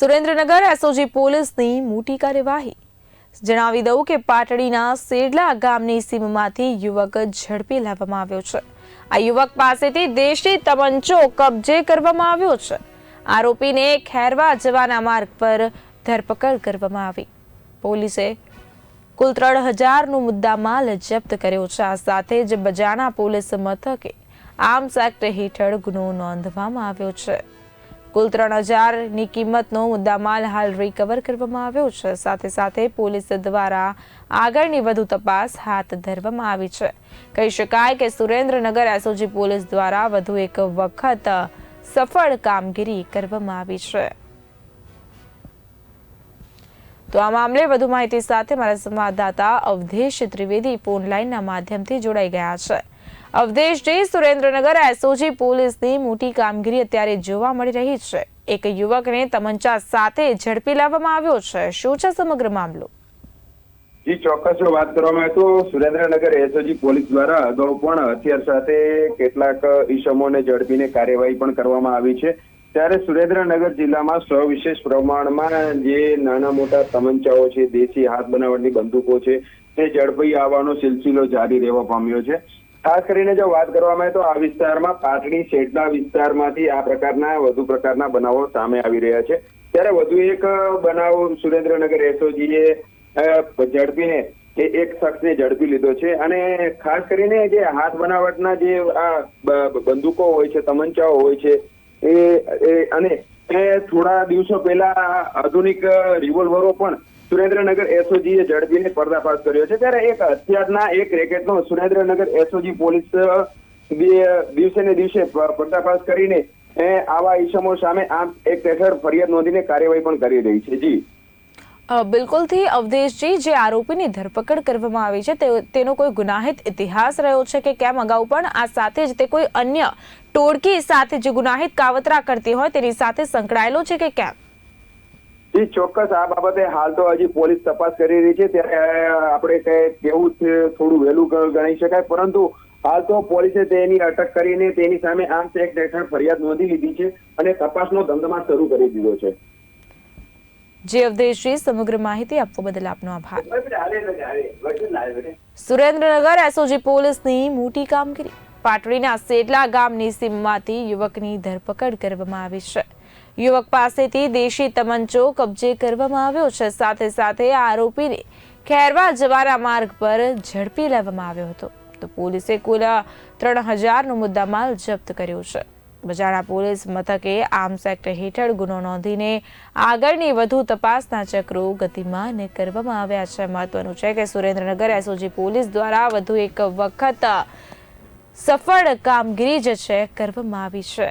Surendranagar SOG પોલીસની મોટી કાર્યવાહી. જણાવી દઉં કે પાટડીના સેડલા ગામની સીમમાંથી યુવક ઝડપી લાવવામાં આવ્યો છે. આ યુવક પાસેથી દેશી તમંચો કબજે કરવામાં આવ્યો છે. આરોપીને ખેરવા જવાના માર્ગ પર ધરપકડ કરવામાં આવી. પોલીસે કુલ ત્રણ હજારનો મુદ્દામાલ જપ્ત કર્યો છે. આ સાથે જ બજાણા પોલીસ મથકે આર્મ્સ એક્ટ હેઠળ ગુનો નોંધવામાં આવ્યો છે. કુલ ત્રણ હજારની કિંમતનો મુદ્દામાલ હાલ રિકવર કરવામાં આવ્યો છે. સાથે સાથે પોલીસ દ્વારા આગળની વધુ તપાસ હાથ ધરવામાં આવી છે. કહી શકાય કે સુરેન્દ્રનગર એસઓજી પોલીસ દ્વારા વધુ એક વખત સફળ કામગીરી કરવામાં આવી છે. તો આ મામલે વધુ માહિતી સાથે મારા સંવાદદાતા અવધેશ ત્રિવેદી ફોન લાઈનના માધ્યમથી જોડાઈ ગયા છે. અવધેશજી સુરેન્દ્રનગર એસઓજી પોલીસની મોટી કામગીરી અત્યારે જોવા મળી રહી છે. એક યુવકને તમંચા સાથે ઝડપી લાવવામાં આવ્યો છે. શું છે સમગ્ર મામલો? જી, ચોક્કસ વાત કરવામાં તો સુરેન્દ્રનગર એસઓજી પોલીસ દ્વારા અગાઉ પણ હથિયાર સાથે કેટલાક ઈસમોને ઝડપીને કાર્યવાહી પણ કરવામાં આવી છે. ત્યારે સુરેન્દ્રનગર જિલ્લામાં સવિશેષ પ્રમાણમાં જે નાના મોટા તમંચાઓ છે, દેશી હાથ બનાવટની બંદૂકો છે, તે ઝડપી આવવાનો સિલસિલો જારી રહેવા પામ્યો છે. ખાસ કરીને જો વાત કરવામાં આવે તો આ વિસ્તારમાં પાટડી શેડના વિસ્તારમાંથી આ પ્રકારના, વધુ પ્રકારના બનાવો સામે આવી રહ્યા છે. ત્યારે વધુ એક બનાવ સુરેન્દ્રનગર એસઓજીએ ઝડપીને એ એક શખ્સને ઝડપી લીધો છે. અને ખાસ કરીને જે હાથ બનાવટના જે આ બંદૂકો હોય છે, તમંચાઓ હોય છે, એ અને થોડા દિવસો પહેલા આધુનિક રિવોલ્વરો પણ સુરેન્દ્રનગર એસઓજીએ ઝડપીને પર્દાફાશ કર્યો છે. ત્યારે એક હથિયારના એક રેકેટનો સુરેન્દ્રનગર એસઓજી પોલીસ દિવસે ને દિવસે પર્દાફાશ કરીને આવા ઈસમો સામે આમ એક હેઠળ ફરિયાદ નોંધીને કાર્યવાહી પણ કરી રહી છે. જી. બિલકુલથી અવધેશજી, જે આરોપીની ધરપકડ કરવામાં આવી છે તેનો કોઈ ગુનાહિત ઇતિહાસ રહ્યો છે કે કેમ? અગાઉ પણ આ સાથે જ તે કોઈ અન્ય ટોળકી સાથે જે ગુનાહિત કાવતરા કરતી હોય, તેની સાથે સંકળાયેલો છે કે કેમ? જી ચોક્કસ. આ બાબતે હાલ તો હજી પોલીસ તપાસ કરી રહી છે. ત્યારે આપણે કઈ કેવું થોડું વહેલું ગણી શકાય. પરંતુ હાલ તો પોલીસે તેની અટક કરીને તેની સામે આમ એક્ટ હેઠળ ફરિયાદ નોંધી લીધી છે અને તપાસનો ધમધમાટ શરૂ કરી દીધો છે. જે અવદેશજી સમગ્ર માહિતી આપવા બદલ આપનો આભાર. સુરેન્દ્રનગર એસઓજી પોલીસની મોટી કામગીરી. પાટડીના સેટલા ગામની સીમમાંથી યુવકની ધરપકડ કરવામાં આવી છે. યુવક પાસેથી દેશી તમંચો કબજે કરવામાં આવ્યો છે. સાથે સાથે આરોપીને ખેરવા જવાના માર્ગ પર ઝડપી લેવામાં આવ્યો હતો. તો પોલીસે કુલ ત્રણ હજારનો મુદ્દામાલ જપ્ત કર્યો છે. બજાણા પોલીસ મથકે આર્મ્સ એક્ટ હેઠળ ગુનો નોંધીને આગળની વધુ તપાસના ચક્રો ગતિમાન કરવામાં આવ્યા છે. મહત્વનું છે કે સુરેન્દ્રનગર એસઓજી પોલીસ દ્વારા વધુ એક વખત સફળ કામગીરી જે છે કરવામાં આવી છે.